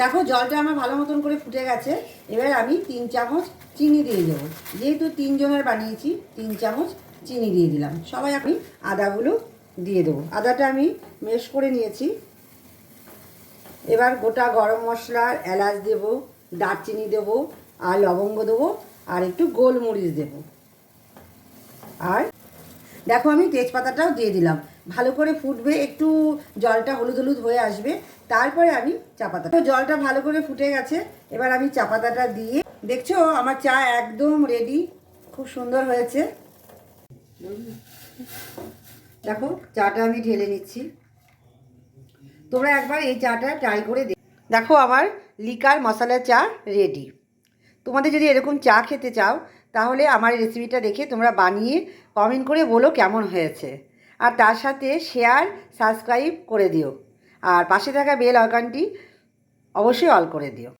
দেখো, জলটা আমার ভালো মতন করে ফুটে গেছে। এবার আমি তিন চামচ চিনি দিয়ে দেবো। যেহেতু তিনজনের বানিয়েছি, তিন চামচ চিনি দিয়ে দিলাম। সবাই আমি আদাগুলো দিয়ে দেবো। আদাটা আমি মেশ করে নিয়েছি। এবার গোটা গরম মশলা এলাচ দেবো, দারচিনি দেবো, আর লবঙ্গ দেবো, আর একটু গোলমরিচ দেবো। আর দেখো আমি তেজপাতাটাও দিয়ে দিলাম। ভালো করে ফুটবে, একটু জলটা হলুদ হলুদ হয়ে আসবে। তারপরে আমি চা তো জলটা ভালো করে ফুটে গেছে, এবার আমি চা পাতাটা দিয়ে দেখছ, আমার চা একদম রেডি খুব সুন্দর হয়েছে। দেখো, চাটা আমি ঢেলে নিচ্ছি। তোমরা একবার এই চাটা ট্রাই করে দেখো, আমার লিকার মশলা চা রেডি তোমাদের যদি এরকম চা খেতে চাও তাহলে আমার রেসিপিটা দেখে তোমরা বানিয়ে কমেন্ট করে বলো কেমন হয়েছে। আর তার সাথে শেয়ার সাবস্ক্রাইব করে দিও। আর পাশে থাকা বেল আইকনটি অবশ্যই অল করে দিও।